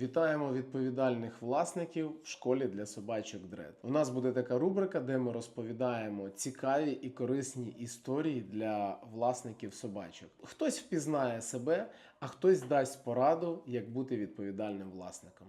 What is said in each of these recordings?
Вітаємо відповідальних власників в школі для собачок Дред. У нас буде така рубрика, де ми розповідаємо цікаві і корисні історії для власників собачок. Хтось впізнає себе, а хтось дасть пораду, як бути відповідальним власником.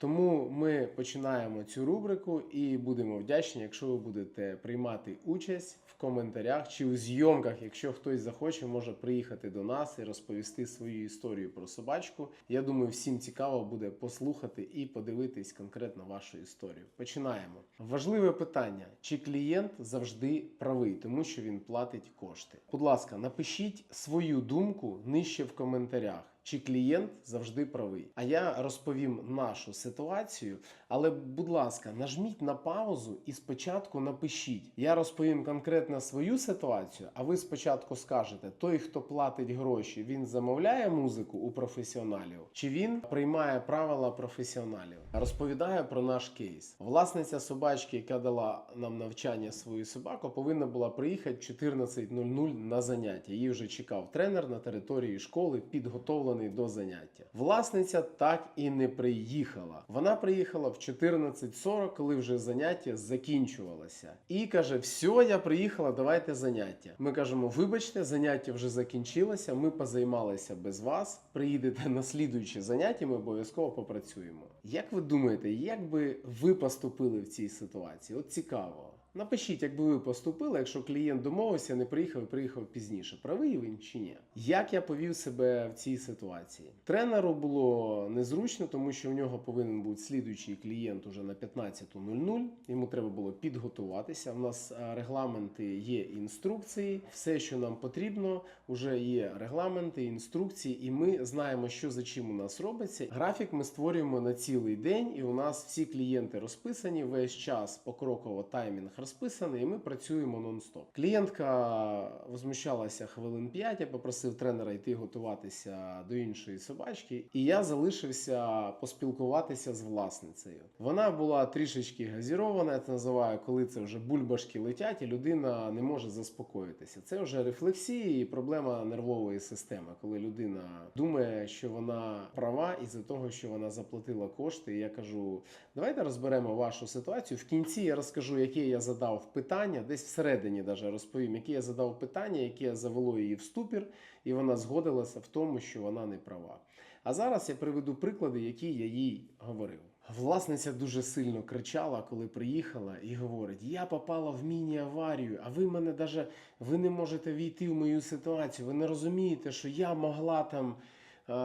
Тому ми починаємо цю рубрику і будемо вдячні, якщо ви будете приймати участь в коментарях чи у зйомках. Якщо хтось захоче, може приїхати до нас і розповісти свою історію про собачку. Я думаю, всім цікаво буде послухати і подивитись конкретно вашу історію. Починаємо. Важливе питання: чи клієнт завжди правий, тому що він платить кошти? Будь ласка, напишіть свою думку нижче в коментарях. Чи клієнт завжди правий? А я розповім нашу ситуацію. Але, будь ласка, нажміть на паузу і спочатку напишіть. Я розповім конкретно свою ситуацію, а ви спочатку скажете: той, хто платить гроші, він замовляє музику у професіоналів, чи він приймає правила професіоналів? Розповідаю про наш кейс. Власниця собачки, яка дала нам навчання свою собаку, повинна була приїхати в 14.00 на заняття. Її вже чекав тренер на території школи, підготовлений до заняття. Власниця так і не приїхала. Вона приїхала в 14.40, коли вже заняття закінчувалося. І каже: все, я приїхала, давайте заняття. Ми кажемо: вибачте, заняття вже закінчилося. Ми позаймалися без вас. Приїдете на слідуюче заняття, ми обов'язково попрацюємо. Як ви думаєте, як би ви поступили в цій ситуації? От цікаво. Напишіть, як би ви поступили, якщо клієнт домовився, не приїхав і приїхав пізніше. Правий він чи ні? Як я повів себе в цій ситуації? Тренеру було незручно, тому що у нього повинен бути слідуючий клієнт уже на 15.00. Йому треба було підготуватися. У нас е, регламенти є інструкції. Все, що нам потрібно, вже є регламенти, інструкції, і ми знаємо, що за чим у нас робиться. Графік ми створюємо на цілий день, і у нас всі клієнти розписані. Весь час покроково таймінг розписаний, і ми працюємо нон-стоп. Клієнтка возмущалася хвилин 5, я попросив тренера йти готуватися до іншої собачки, і я залишився поспілкуватися з власницею. Вона була трішечки газірована, я це називаю, коли це вже бульбашки летять, і людина не може заспокоїтися. Це вже рефлексії і проблема нервової системи, коли людина думає, що вона права із-за того, що вона заплатила кошти. І я кажу: давайте розберемо вашу ситуацію. В кінці я розкажу, яке я задав питання, десь всередині даже розповім, яке я задав питання, яке завело її в ступір, і вона згодилася в тому, що вона не права. А зараз я приведу приклади, які я їй говорив. Власниця дуже сильно кричала, коли приїхала, і говорить: Я попала в міні-аварію, а ви мене даже ви не можете війти в мою ситуацію. Ви не розумієте, що я могла там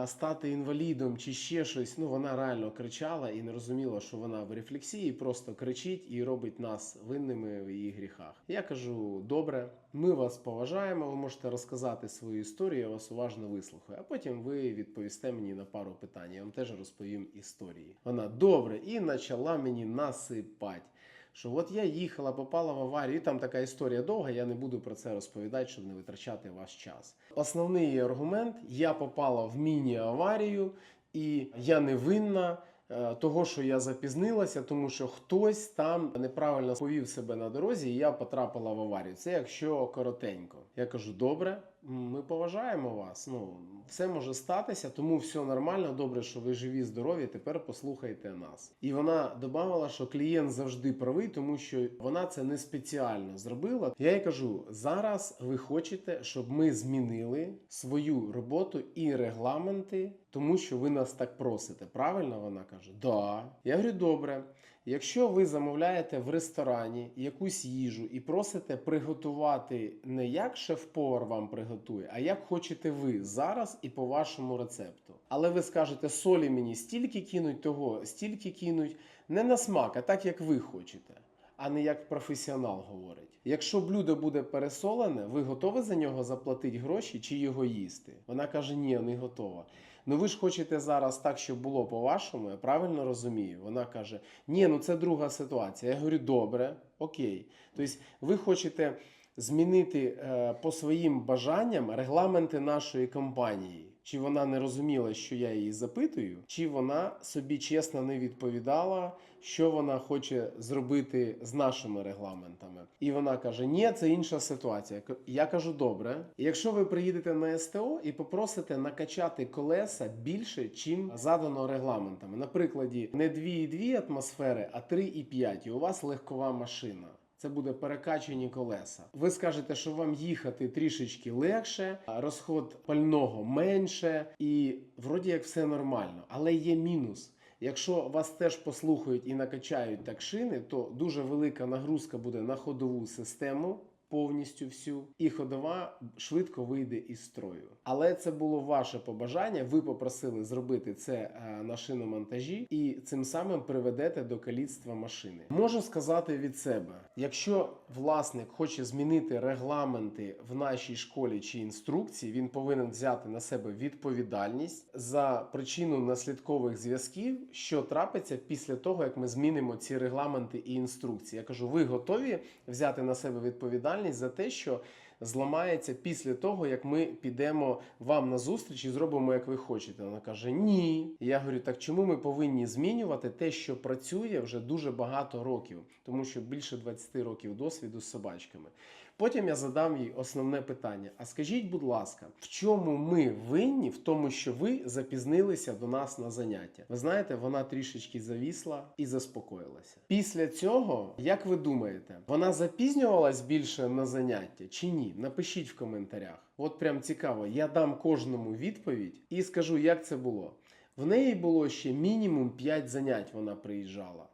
стати інвалідом чи ще щось. Ну вона реально кричала і не розуміла, що вона в рефлексії, просто кричить і робить нас винними в її гріхах. Я кажу: добре, ми вас поважаємо. Ви можете розказати свою історію. Я вас уважно вислухаю. А потім ви відповісте мені на пару питань. Я вам теж розповім історії. Вона добре і почала мені насипати. Що от я їхала, попала в аварію, і там така історія довга, я не буду про це розповідати, щоб не витрачати ваш час. Основний аргумент: я попала в міні-аварію, і я не винна е, того, що я запізнилася, тому що хтось там неправильно повів себе на дорозі, і я потрапила в аварію. Це якщо коротенько. Я кажу, добре, ми поважаємо вас. Ну, все може статися, тому все нормально. Добре, що ви живі, здорові. Тепер послухайте нас. І вона додавала, що клієнт завжди правий, тому що вона це не спеціально зробила. Я їй кажу: зараз ви хочете, щоб ми змінили свою роботу і регламенти, тому що ви нас так просите. Правильно вона каже? Да. Я говорю, добре. Якщо ви замовляєте в ресторані якусь їжу і просите приготувати не як шеф-повар вам приготує, а як хочете ви зараз і по вашому рецепту. Але ви скажете, солі мені стільки кинуть того, стільки кинуть не на смак, а так як ви хочете. А не як професіонал говорить. Якщо блюдо буде пересолене, ви готові за нього заплатити гроші чи його їсти? Вона каже: ні, не готова. Ну ви ж хочете зараз так, щоб було по-вашому, я правильно розумію. Вона каже: Ні, ну це друга ситуація. Я говорю, добре, окей. Тобто, ви хочете змінити е, по своїм бажанням регламенти нашої компанії. Чи вона не розуміла, що я її запитую, чи вона собі чесно не відповідала, що вона хоче зробити з нашими регламентами. І вона каже: Ні, це інша ситуація. Я кажу, добре. Якщо ви приїдете на СТО і попросите накачати колеса більше, чим задано регламентами, на прикладі не 2,2 атмосфери, а 3,5, і у вас легкова машина. Це буде перекачані колеса. Ви скажете, що вам їхати трішечки легше, розход пального менше, і вроді як все нормально. Але є мінус. Якщо вас теж послухають і накачають так шини, то дуже велика нагрузка буде на ходову систему. Повністю всю і ходова швидко вийде із строю. Але це було ваше побажання. Ви попросили зробити це е, на шиномонтажі, і цим самим приведете до каліцтва машини. Можу сказати від себе: якщо власник хоче змінити регламенти в нашій школі чи інструкції, він повинен взяти на себе відповідальність за причину наслідкових зв'язків, що трапиться після того, як ми змінимо ці регламенти і інструкції. Я кажу, ви готові взяти на себе відповідальність за те, що зламається після того, як ми підемо вам на зустріч і зробимо, як ви хочете. Вона каже: Ні. Я говорю, так чому ми повинні змінювати те, що працює вже дуже багато років, тому що більше 20 років досвіду з собачками. Потім я задам їй основне питання: а скажіть, будь ласка, в чому ми винні в тому, що ви запізнилися до нас на заняття? Ви знаєте, вона трішечки завісла і заспокоїлася. Після цього, як ви думаєте, вона запізнювалась більше на заняття чи ні? Напишіть в коментарях. От прям цікаво, я дам кожному відповідь і скажу, як це було. В неї було ще мінімум 5 занять. Вона приїжджала.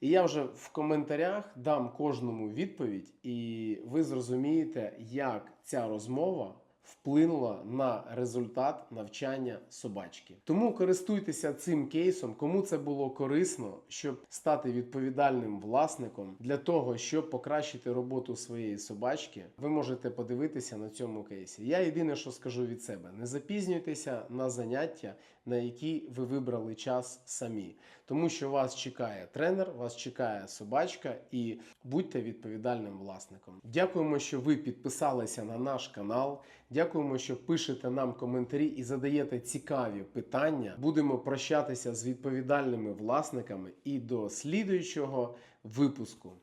І я вже в коментарях дам кожному відповідь, і ви зрозумієте, як ця розмова вплинула на результат навчання собачки. Тому користуйтеся цим кейсом, кому це було корисно, щоб стати відповідальним власником для того, щоб покращити роботу своєї собачки. Ви можете подивитися на цьому кейсі. Я єдине, що скажу від себе: не запізнюйтеся на заняття, на які ви вибрали час самі, тому що вас чекає тренер, вас чекає собачка, і будьте відповідальним власником. Дякуємо, що ви підписалися на наш канал. Дякуємо, що пишете нам коментарі і задаєте цікаві питання. Будемо прощатися з відповідальними власниками і до слідуючого випуску.